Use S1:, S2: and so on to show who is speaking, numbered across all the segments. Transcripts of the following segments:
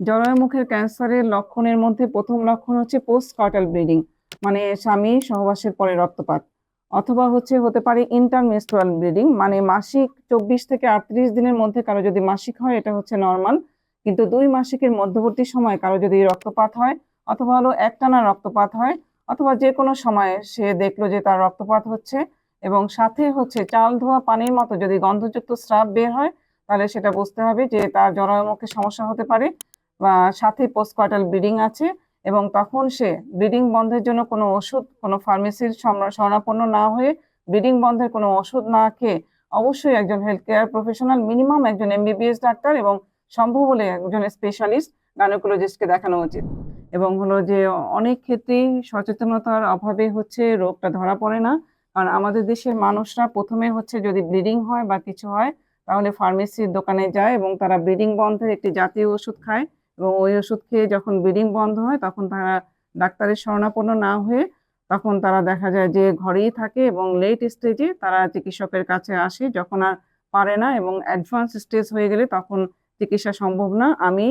S1: জরায়ুমুখের ক্যান্সারের লক্ষণের মধ্যে প্রথম লক্ষণ হচ্ছে পোস্ট কর্টাল ব্লিডিং মানে স্বামী সহবাসের পরে রক্তপাত, অথবা হচ্ছে হতে পারে ইন্টারমেস্ট্রুয়াল ব্লিডিং মানে মাসিক চব্বিশ থেকে আটত্রিশ দিনের মধ্যে কারও যদি মাসিক হয়, এটা হচ্ছে নর্মাল কিন্তু দুই মাসিকের মধ্যবর্তী সময় কারও যদি রক্তপাত হয়, অথবা হলো একটানা রক্তপাত হয়, অথবা যে কোনো সময়ে সে দেখল যে তার রক্তপাত হচ্ছে, এবং সাথে হচ্ছে চাল ধোয়া পানির মতো যদি গন্ধযুক্ত স্রাব বের হয়, তাহলে সেটা বুঝতে হবে যে তার জরায়ুমুখে সমস্যা হতে পারে সাথে পোস্টকর্টাল ব্লিডিং আছে এবং তখন সে ব্লিডিং বন্ধের জন্য কোনো ওষুধ, কোনো ফার্মেসির শরণাপন্ন না হয়ে ব্লিডিং বন্ধের কোনো ওষুধ না খেয়ে অবশ্যই একজন হেলথ কেয়ার প্রফেশনাল মিনিমাম একজন এমবিবিএস ডাক্তার এবং সম্ভব হলে একজন স্পেশালিস্ট গাইনোকোলজিস্টকে দেখানো উচিত। এবং হলো যে অনেক ক্ষেত্রেই সচেতনতার অভাবে হচ্ছে রোগটা ধরা পড়ে না। কারণ আমাদের দেশের মানুষরা প্রথমে হচ্ছে যদি ব্লিডিং হয় বা কিছু হয়, তাহলে ফার্মেসির দোকানে যায় এবং তারা ব্লিডিং বন্ধের একটি জাতীয় ওষুধ খায়। এবং ওই ওষুধ খেয়ে যখন ব্লিডিং বন্ধ হয়, তখন তারা ডাক্তারের শরণাপন্ন না হয়ে তখন তারা দেখা যায় যে ঘরেই থাকে এবং লেট স্টেজে তারা চিকিৎসকের কাছে আসে যখন আর পারে না এবং অ্যাডভান্স স্টেজ হয়ে গেলে তখন চিকিৎসা সম্ভব না। আমি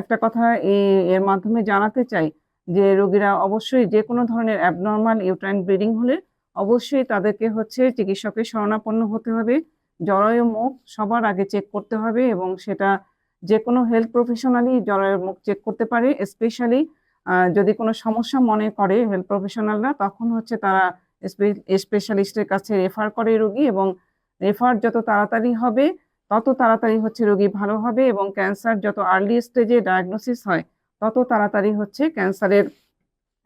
S1: একটা কথা এই এর মাধ্যমে জানাতে চাই যে রোগীরা অবশ্যই যে কোনো ধরনের অ্যাবনর্মাল ইউট্রাইন ব্লিডিং হলে অবশ্যই তাদেরকে হচ্ছে চিকিৎসকের শরণাপন্ন হতে হবে। জরায়ু মুখ সবার আগে চেক করতে হবে এবং সেটা যে কোনো হেলথ প্রফেশনালই জরায়ুর মুখ চেক করতে পারে স্পেশালি যদি কোনো সমস্যা মনে করে হেলথ প্রফেশনালরা তখন হচ্ছে তারা স্পেশালিস্টের কাছে রেফার করে রোগী এবং রেফার যত তাড়াতাড়ি হবে, তত তাড়াতাড়ি হচ্ছে রোগী ভালো হবে এবং ক্যান্সার যত আর্লি স্টেজে ডায়াগনোসিস হয়, তত তাড়াতাড়ি হচ্ছে ক্যান্সারের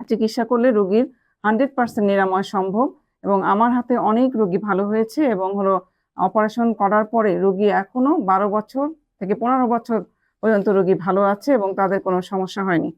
S1: চিকিৎসা করলে রোগীর হান্ড্রেড পার্সেন্ট নিরাময় সম্ভব এবং আমার হাতে অনেক রোগী ভালো হয়েছে এবং হলো অপারেশন করার পরে রোগী এখনও বারো বছর থেকে পনেরো বছর পর্যন্ত রোগী ভালো আছে এবং তাদের কোনো সমস্যা হয়নি।